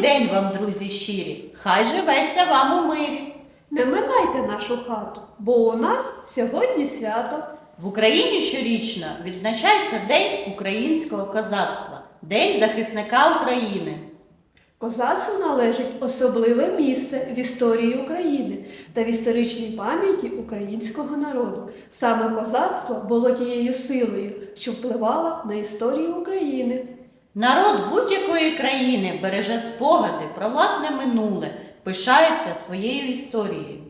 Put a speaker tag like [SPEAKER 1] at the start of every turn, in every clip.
[SPEAKER 1] день вам, друзі щирі, хай живеться вам у мирі.
[SPEAKER 2] Не минайте нашу хату, бо у нас сьогодні свято.
[SPEAKER 1] В Україні щорічно відзначається День українського козацтва, День захисника України.
[SPEAKER 2] Козацтву належить особливе місце в історії України та в історичній пам'яті українського народу. Саме козацтво було тією силою, що впливала на історію України.
[SPEAKER 1] Народ будь-якої країни береже спогади про власне минуле, пишається своєю історією.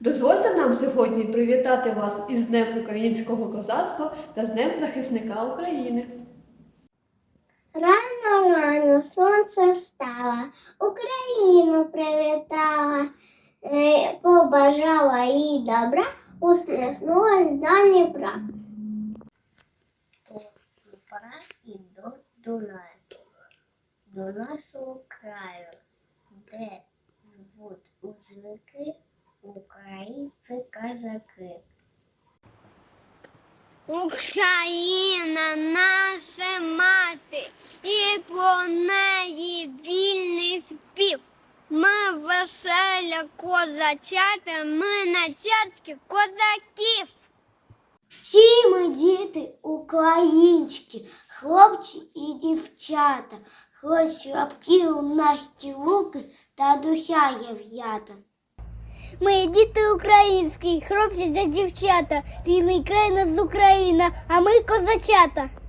[SPEAKER 2] Дозвольте нам сьогодні привітати вас із Днем українського козацтва та з Днем захисника України.
[SPEAKER 3] Рано рано сонце встало, Україну привітала, е, побажала їй добра, усміхнулась до Дніпра. Дніпра і до Дунаю, до нашого краю, де живуть узлики, українці козаки.
[SPEAKER 4] Україна наша мати, і про неї вільний спів. Ми веселя козачата, ми начальські козаків.
[SPEAKER 3] Всі ми діти українські, хлопці і дівчата, хлопці лапки у насті луки та душа є в'ята.
[SPEAKER 4] Ми діти українські, хлопці та дівчата, рідний край нас Україна, а ми козачата.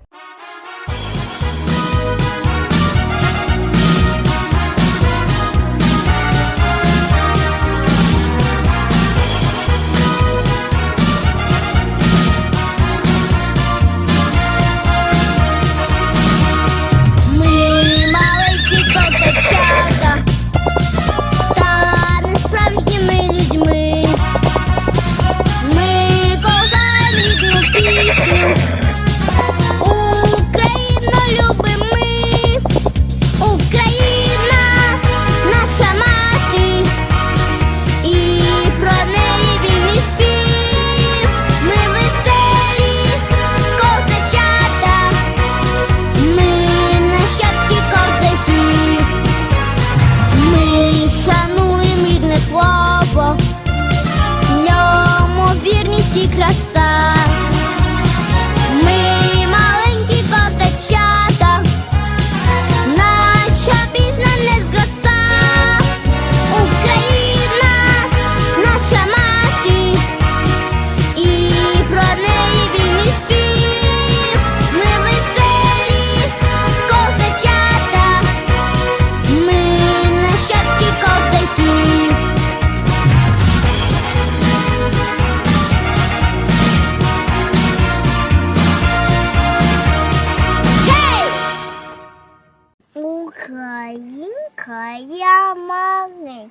[SPEAKER 4] Українка я маленька,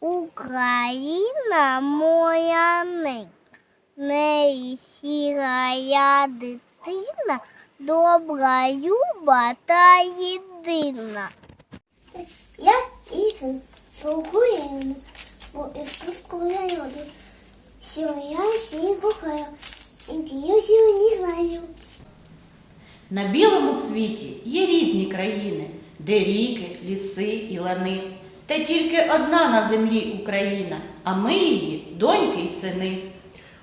[SPEAKER 4] Україна моя ненька. Неї сірая дитина, добра, люба та єдина.
[SPEAKER 3] Я слугую по искусству народу. Все я все кохаю, и всего не знаю.
[SPEAKER 1] На білому світі є різні країни, де ріки, ліси і лани. Та тільки одна на землі Україна, а ми її доньки й сини.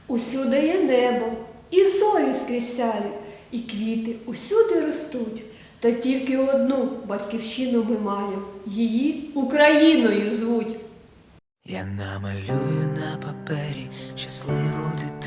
[SPEAKER 2] Усюди є небо, і зорі скрізь сяють, і квіти усюди ростуть. Та тільки одну батьківщину ми маємо, її Україною звуть.
[SPEAKER 5] Я намалюю на папері щасливу дитину,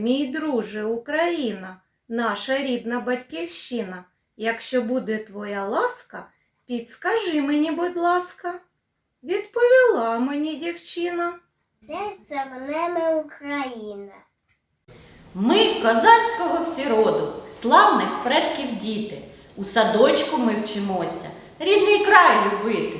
[SPEAKER 6] Мій друже, Україна, наша рідна батьківщина? Якщо буде твоя ласка, підскажи мені, будь ласка. Відповіла мені дівчина.
[SPEAKER 3] Серце в мене Україна.
[SPEAKER 1] Ми козацького всі роду, славних предків діти. У садочку ми вчимося, рідний край любити.